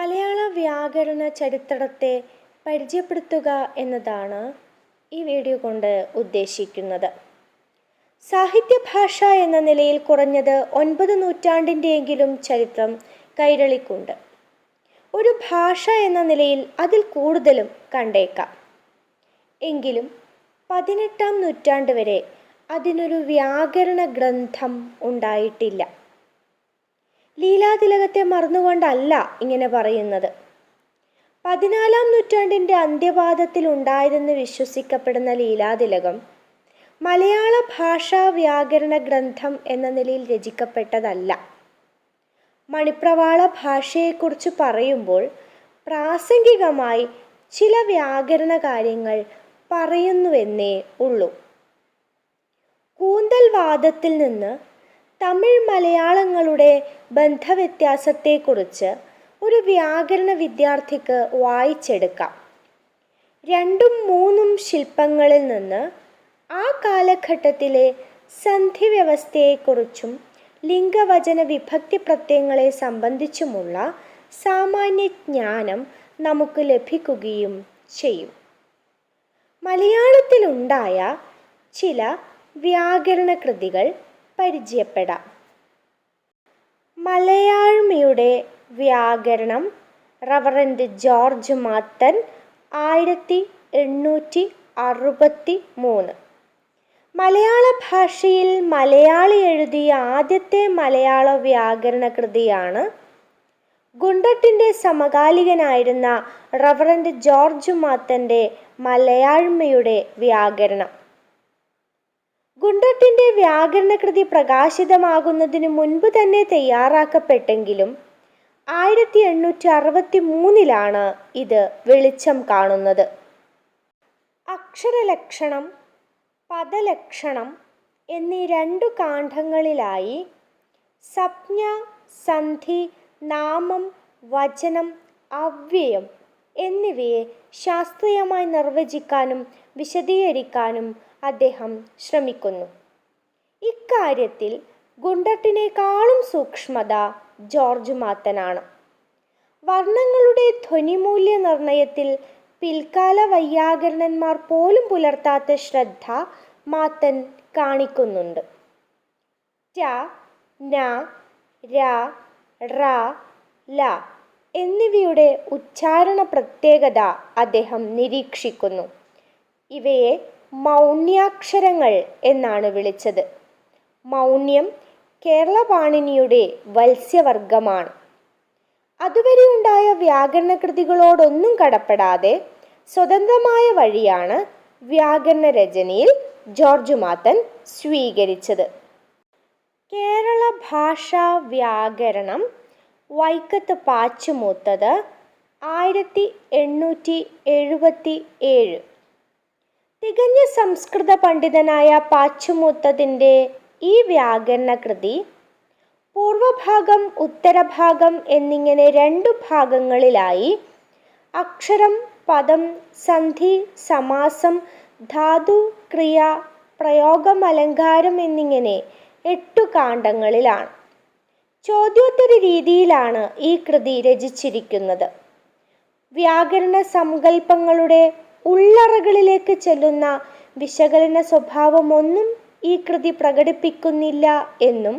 മലയാള വ്യാകരണ ചരിത്രത്തെ പരിചയപ്പെടുത്തുക എന്നതാണ് ഈ വീഡിയോ കൊണ്ട് ഉദ്ദേശിക്കുന്നത്. സാഹിത്യഭാഷ എന്ന നിലയിൽ കുറഞ്ഞത് ഒൻപത് നൂറ്റാണ്ടിന്റെയെങ്കിലും ചരിത്രം കൈരളിക്കുണ്ട്. ഒരു ഭാഷ എന്ന നിലയിൽ അതിൽ കൂടുതലും കണ്ടേക്കാം. എങ്കിലും പതിനെട്ടാം നൂറ്റാണ്ട് വരെ അതിനൊരു വ്യാകരണ ഗ്രന്ഥം ഉണ്ടായിട്ടില്ല. ലീലാതിലകത്തെ മറന്നുകൊണ്ടല്ല ഇങ്ങനെ പറയുന്നത്. പതിനാലാം നൂറ്റാണ്ടിന്റെ അന്ത്യപാദത്തിൽ ഉണ്ടായതെന്ന് വിശ്വസിക്കപ്പെടുന്ന ലീലാതിലകം മലയാള ഭാഷാ വ്യാകരണ ഗ്രന്ഥം എന്ന നിലയിൽ രചിക്കപ്പെട്ടതല്ല. മണിപ്രവാള ഭാഷയെക്കുറിച്ച് പറയുമ്പോൾ പ്രാസംഗികമായി ചില വ്യാകരണ കാര്യങ്ങൾ പറയുന്നുവെന്നേ ഉള്ളൂ. കൂന്തൽ വാദത്തിൽ നിന്ന് തമിഴ് മലയാളങ്ങളുടെ ബന്ധവ്യത്യാസത്തെക്കുറിച്ച് ഒരു വ്യാകരണ വിദ്യാർത്ഥിക്ക് വായിച്ചെടുക്കാം. രണ്ടും മൂന്നും ശില്പങ്ങളിൽ നിന്ന് ആ കാലഘട്ടത്തിലെ സന്ധി വ്യവസ്ഥയെക്കുറിച്ചും ലിംഗവചന വിഭക്തി പ്രത്യയങ്ങളെ സംബന്ധിച്ചുമുള്ള സാമാന്യ ജ്ഞാനം നമുക്ക് ലഭിക്കുകയും ചെയ്യും. മലയാളത്തിലുണ്ടായ ചില വ്യാകരണ കൃതികൾ പരിചയപ്പെടാം. മലയാഴ്മയുടെ വ്യാകരണം റവറൻഡ് ജോർജ് മാത്തൻ ആയിരത്തി എണ്ണൂറ്റി അറുപത്തി മൂന്ന്. മലയാള ഭാഷയിൽ മലയാളി എഴുതിയ ആദ്യത്തെ മലയാള വ്യാകരണ കൃതിയാണ് ഗുണ്ടട്ടിന്റെ സമകാലികനായിരുന്ന റവറൻഡ് ജോർജ് മാത്തന്റെ മലയാഴ്മയുടെ വ്യാകരണം. ഗുണ്ടട്ടിന്റെ വ്യാകരണകൃതി പ്രകാശിതമാകുന്നതിന് മുൻപ് തന്നെ തയ്യാറാക്കപ്പെട്ടെങ്കിലും ആയിരത്തി എണ്ണൂറ്റി അറുപത്തി മൂന്നിലാണ് ഇത് വെളിച്ചം കാണുന്നത്. അക്ഷരലക്ഷണം പദലക്ഷണം എന്നീ രണ്ടു കാണ്ഡങ്ങളിലായി സപ്ഞ സന്ധി നാമം വചനം അവ്യയം എന്നിവയെ ശാസ്ത്രീയമായി നിർവചിക്കാനും വിശദീകരിക്കാനും അദ്ദേഹം ശ്രമിക്കുന്നു. ഇക്കാര്യത്തിൽ ഗുണ്ടട്ടിനേക്കാളും സൂക്ഷ്മത ജോർജ് മാത്തനാണ്. വർണങ്ങളുടെ ധ്വനിമൂല്യ നിർണയത്തിൽ പിൽക്കാല വൈയാകരണന്മാർ പോലും പുലർത്താത്ത ശ്രദ്ധ മാത്തൻ കാണിക്കുന്നുണ്ട്. ര ല എന്നിവയുടെ ഉച്ചാരണ പ്രത്യേകത അദ്ദേഹം നിരീക്ഷിക്കുന്നു. ഇവയെ മൗന്യാക്ഷരങ്ങൾ എന്നാണ് വിളിച്ചത്. മൗന്യം കേരള പാണിനിയുടെ വത്സ്യവർഗമാണ് അതുവരെ ഉണ്ടായ വ്യാകരണ കൃതികളോടൊന്നും കടപ്പെടാതെ സ്വതന്ത്രമായ വഴിയാണ് വ്യാകരണ രചനയിൽ ജോർജ് മാത്തൻ സ്വീകരിച്ചത്. കേരള ഭാഷാ വ്യാകരണം വൈക്കത്ത് പാച്ചുമൂത്തത് ആയിരത്തി എണ്ണൂറ്റി എഴുപത്തി ഏഴ് തികഞ്ഞ സംസ്കൃത പണ്ഡിതനായ പാച്ചുമൂത്തതിന്റെ ഈ വ്യാകരണ കൃതി പൂർവഭാഗം ഉത്തരഭാഗം എന്നിങ്ങനെ രണ്ടു ഭാഗങ്ങളിലായി അക്ഷരം പദം സന്ധി സമാസം ധാതു ക്രിയ പ്രയോഗം അലങ്കാരം എന്നിങ്ങനെ എട്ടു കാണ്ഡങ്ങളിലാണ്. ചോദ്യോത്തര രീതിയിലാണ് ഈ കൃതി രചിച്ചിരിക്കുന്നത്. വ്യാകരണ സങ്കല്പങ്ങളുടെ ഉള്ളറകളിലേക്ക് ചെല്ലുന്ന വിശകലന സ്വഭാവമൊന്നും ഈ കൃതി പ്രകടിപ്പിക്കുന്നില്ല എന്നും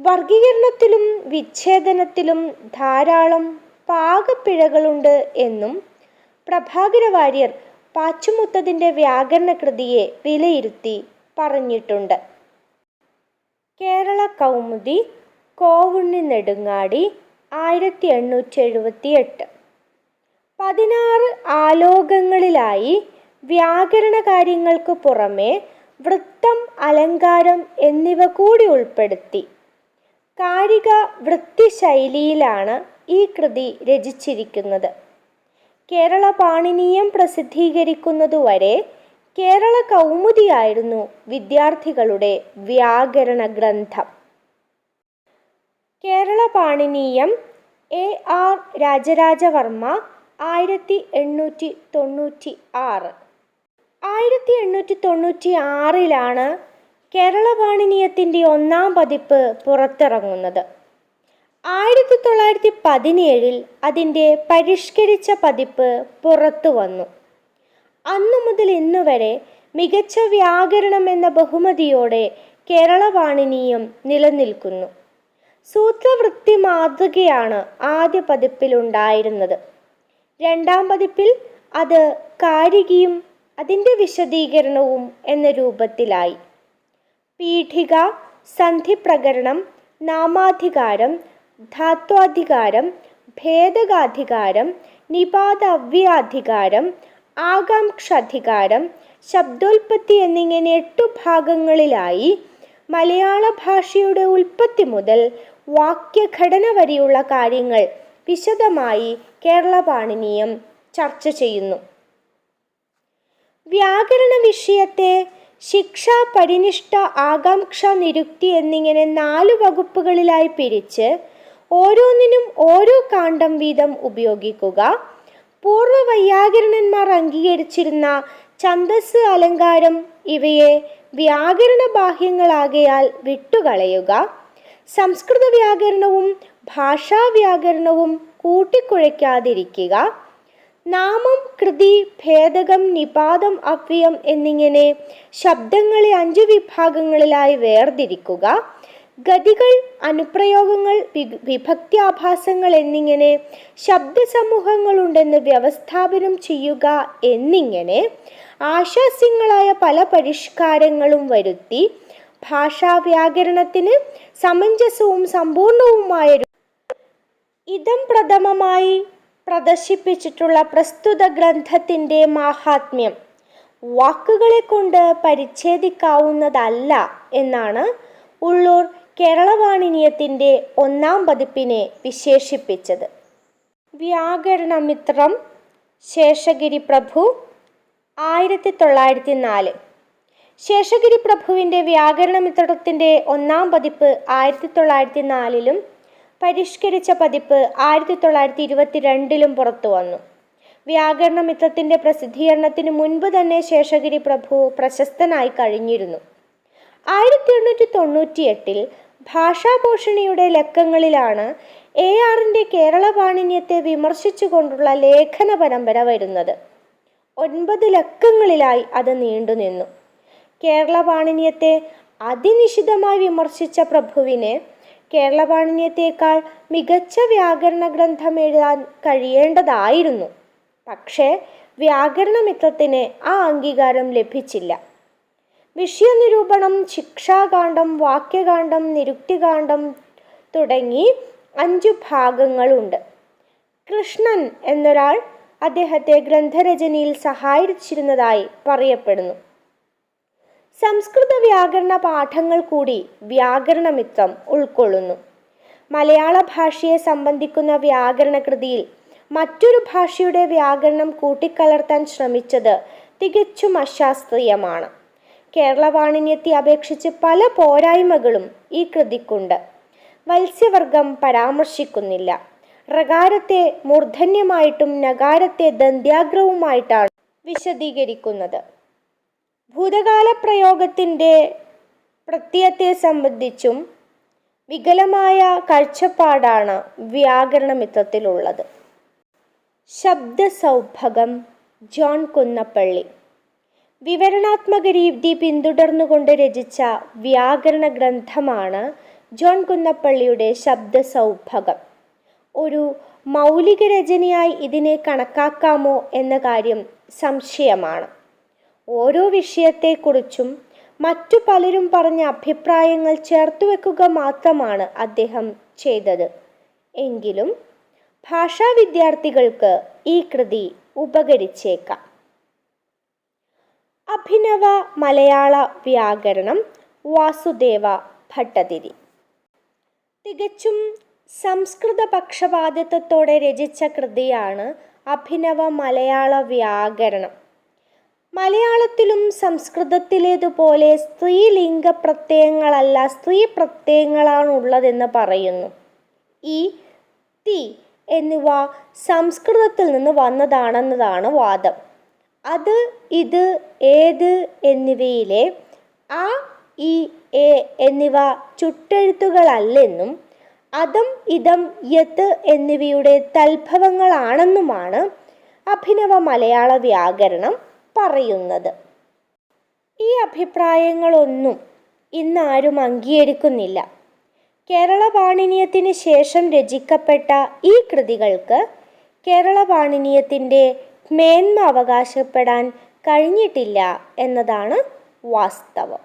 വർഗീകരണത്തിലും വിച്ഛേദനത്തിലും ധാരാളം പാകപ്പിഴകളുണ്ട് എന്നും പ്രഭാകര വാര്യർ പാച്ചുമുത്തതിന്റെ വ്യാകരണ കൃതിയെ വിലയിരുത്തി പറഞ്ഞിട്ടുണ്ട്. കേരള കൗമുദി കോവുണ്ണി നെടുങ്ങാടി ആയിരത്തി എണ്ണൂറ്റി എഴുപത്തി എട്ട് പതിനാറ് ആലോകങ്ങളിലായി വ്യാകരണ കാര്യങ്ങൾക്ക് പുറമേ വൃത്തം അലങ്കാരം എന്നിവ കൂടി ഉൾപ്പെടുത്തി. കാരിക വൃത്തിശൈലിയിലാണ് ഈ കൃതി രചിച്ചിരിക്കുന്നത്. കേരള പാണിനീയം പ്രസിദ്ധീകരിക്കുന്നതുവരെ കേരള കൗമുദിയായിരുന്നു വിദ്യാർത്ഥികളുടെ വ്യാകരണ ഗ്രന്ഥം. കേരള പാണിനീയം എ ആർ രാജരാജവർമ്മ ആയിരത്തി എണ്ണൂറ്റി തൊണ്ണൂറ്റി ആറ്. ആയിരത്തി എണ്ണൂറ്റി തൊണ്ണൂറ്റി ആറിലാണ് കേരള പാണിനീയത്തിന്റെ ഒന്നാം പതിപ്പ് പുറത്തിറങ്ങുന്നത്. ആയിരത്തി തൊള്ളായിരത്തി പതിനേഴിൽ അതിന്റെ പരിഷ്കരിച്ച പതിപ്പ് പുറത്തു വന്നു. അന്നു മുതൽ ഇന്നു വരെ മികച്ച വ്യാകരണം എന്ന ബഹുമതിയോടെ കേരള പാണിനീയം നിലനിൽക്കുന്നു. സൂത്രവൃത്തി മാതൃകയാണ് ആദ്യ പതിപ്പിൽ ഉണ്ടായിരുന്നത് രണ്ടാം പതിപ്പിൽ അത് കാരികയും അതിന്റെ വിശദീകരണവും എന്ന രൂപത്തിലായി. പീഠിക സന്ധിപ്രകരണം നാമാധികാരം ധാത്വാധികാരം ഭേദകാധികാരം നിപാതവ്യാധികാരം ആകാംക്ഷാധികാരം ശബ്ദോൽപത്തി എന്നിങ്ങനെ എട്ടു ഭാഗങ്ങളിലായി മലയാള ഭാഷയുടെ ഉൽപ്പത്തി മുതൽ വാക്യഘടന വരെയുള്ള കാര്യങ്ങൾ വിശദമായി കേരള പാണിനീയം ചർച്ച ചെയ്യുന്നു. വ്യാകരണ വിഷയത്തെ ശിക്ഷ പരിനിഷ്ഠ ആകാംക്ഷ നിരുക്തി എന്നിങ്ങനെ നാല് വകുപ്പുകളിലായി പിരിച്ച് ഓരോന്നിനും ഓരോ കാണ്ഡം വീതം ഉപയോഗിക്കുക. പൂർവ വൈയാകരണന്മാർ അംഗീകരിച്ചിരുന്ന ഛന്ദസ് അലങ്കാരം ഇവയെ വ്യാകരണ ബാഹ്യങ്ങളാകയാൽ വിട്ടുകളയുക. സംസ്കൃത വ്യാകരണവും ഭാഷാ വ്യാകരണവും കൂട്ടിക്കുഴയ്ക്കാതിരിക്കുക. നാമം കൃതി ഭേദകം നിപാതം അവ്യയം എന്നിങ്ങനെ ശബ്ദങ്ങളെ അഞ്ചു വിഭാഗങ്ങളിലായി വേർതിരിക്കുക. ഗതികൾ അനുപ്രയോഗങ്ങൾ വിഭക്ത്യാഭാസങ്ങൾ എന്നിങ്ങനെ ശബ്ദസമൂഹങ്ങളുണ്ടെന്ന് വ്യവസ്ഥാപനം ചെയ്യുക എന്നിങ്ങനെ ആശാസ്യങ്ങളായ പല പരിഷ്കാരങ്ങളും വരുത്തി ഭാഷാ വ്യാകരണത്തിന് സമഞ്ജസവും സമ്പൂർണവുമായ ഇതം പ്രഥമമായി പ്രദർശിപ്പിച്ചിട്ടുള്ള പ്രസ്തുത ഗ്രന്ഥത്തിന്റെ മാഹാത്മ്യം. വാക്കുകളെ കൊണ്ട് പരിച്ഛേദിക്കാവുന്നതല്ല എന്നാണ് ഉള്ളൂർ കേരളവാണിനിയത്തിന്റെ ഒന്നാം പതിപ്പിനെ വിശേഷിപ്പിച്ചത്. വ്യാകരണമിത്രം ശേഷഗിരി പ്രഭു ആയിരത്തി തൊള്ളായിരത്തി നാല് ശേഷഗിരി പ്രഭുവിന്റെ വ്യാകരണമിത്രത്തിന്റെ ഒന്നാം പതിപ്പ് ആയിരത്തി തൊള്ളായിരത്തി നാലിലും പരിഷ്കരിച്ച പതിപ്പ് ആയിരത്തി തൊള്ളായിരത്തി ഇരുപത്തി രണ്ടിലും പുറത്തു വന്നു. വ്യാകരണമിത്രത്തിന്റെ പ്രസിദ്ധീകരണത്തിന് മുൻപ് തന്നെ ശേഷഗിരി പ്രഭു പ്രശസ്തനായി കഴിഞ്ഞിരുന്നു. ആയിരത്തി എണ്ണൂറ്റി തൊണ്ണൂറ്റി എട്ടിൽ ഭാഷാഭൂഷണിയുടെ ലക്കങ്ങളിലാണ് എ ആറിന്റെ കേരള പാണിന്യത്തെ വിമർശിച്ചുകൊണ്ടുള്ള ലേഖന പരമ്പര വരുന്നത്. ഒൻപത് ലക്കങ്ങളിലായി അത് നീണ്ടുനിന്നു. കേരള പാണിന്യത്തെ അതിനിശിതമായി വിമർശിച്ച പ്രഭുവിന് കേരളപാണിനിയത്തേക്കാൾ മികച്ച വ്യാകരണ ഗ്രന്ഥം എഴുതാൻ കഴിയേണ്ടതായിരുന്നു. പക്ഷേ വ്യാകരണമിത്രത്തിന് ആ അംഗീകാരം ലഭിച്ചില്ല. വിഷയനിരൂപണം ശിക്ഷാകാന്ഡം വാക്യകാന്ഡം നിരുക്തികാന്ഡം തുടങ്ങി അഞ്ചു ഭാഗങ്ങളുണ്ട്. കൃഷ്ണൻ എന്നൊരാൾ അദ്ദേഹത്തെ ഗ്രന്ഥരചനയിൽ സഹായിച്ചിരുന്നതായി പറയപ്പെടുന്നു. സംസ്കൃത വ്യാകരണ പാഠങ്ങൾ കൂടി വ്യാകരണമിത്തം ഉൾക്കൊള്ളുന്നു. മലയാള ഭാഷയെ സംബന്ധിക്കുന്ന വ്യാകരണ കൃതിയിൽ മറ്റൊരു ഭാഷയുടെ വ്യാകരണം കൂട്ടിക്കലർത്താൻ ശ്രമിച്ചത് തികച്ചും അശാസ്ത്രീയമാണ്. കേരള വാണിന്യത്തെ അപേക്ഷിച്ച് പല പോരായ്മകളും ഈ കൃതിക്കുണ്ട്. വത്സ്യവർഗം പരാമർശിക്കുന്നില്ല. റകാരത്തെ മൂർധന്യമായിട്ടും നഗാരത്തെ ദന്ത്യാഗ്രവുമായിട്ടാണ് വിശദീകരിക്കുന്നത്. ഭൂതകാല പ്രയോഗത്തിന്റെ പ്രത്യയത്തെ സംബന്ധിച്ചും വികലമായ കാഴ്ചപ്പാടാണ് വ്യാകരണമിത്രത്തിലുള്ളത് ശബ്ദസൗഭകം ജോൺ കുന്നപ്പള്ളി. വിവരണാത്മക രീതി പിന്തുടർന്നുകൊണ്ട് രചിച്ച വ്യാകരണ ഗ്രന്ഥമാണ് ജോൺ കുന്നപ്പള്ളിയുടെ ശബ്ദസൗഭകം. ഒരു മൗലിക രചനയായി ഇതിനെ കണക്കാക്കാമോ എന്ന കാര്യം സംശയമാണ്. ഓരോ വിഷയത്തെക്കുറിച്ചും മറ്റു പലരും പറഞ്ഞ അഭിപ്രായങ്ങൾ ചേർത്ത് വെക്കുക മാത്രമാണ് അദ്ദേഹം ചെയ്തത്. എങ്കിലും ഭാഷാ വിദ്യാർത്ഥികൾക്ക് ഈ കൃതി ഉപകരിച്ചേക്കാം. അഭിനവ മലയാള വ്യാകരണം വാസുദേവ ഭട്ടതിരി. തികച്ചും സംസ്കൃത പക്ഷപാതിത്വത്തോടെ രചിച്ച കൃതിയാണ് അഭിനവ മലയാള വ്യാകരണം. മലയാളത്തിലും സംസ്കൃതത്തിലേതുപോലെ സ്ത്രീലിംഗ പ്രത്യയങ്ങളല്ല സ്ത്രീ പ്രത്യയങ്ങളാണുള്ളതെന്ന് പറയുന്നു. ഈ തി എന്നിവ സംസ്കൃതത്തിൽ നിന്ന് വന്നതാണെന്നതാണ് വാദം. അത് ഇത് ഏത് എന്നിവയിലെ ആ ഇ എ എന്നിവ ചുട്ടെഴുത്തുകളല്ലെന്നും അതം ഇതം യത്ത് എന്നിവയുടെ തൽഭവങ്ങളാണെന്നുമാണ് അഭിനവ മലയാള വ്യാകരണം പറയുന്നത്. ഈ അഭിപ്രായങ്ങളൊന്നും ഇന്നാരും അംഗീകരിക്കുന്നില്ല. കേരള പാണിനീയത്തിന് ശേഷം രചിക്കപ്പെട്ട ഈ കൃതികൾക്ക് കേരള പാണിനീയത്തിന്റെ മേന്മ അവകാശപ്പെടാൻ കഴിഞ്ഞിട്ടില്ല എന്നതാണ് വാസ്തവം.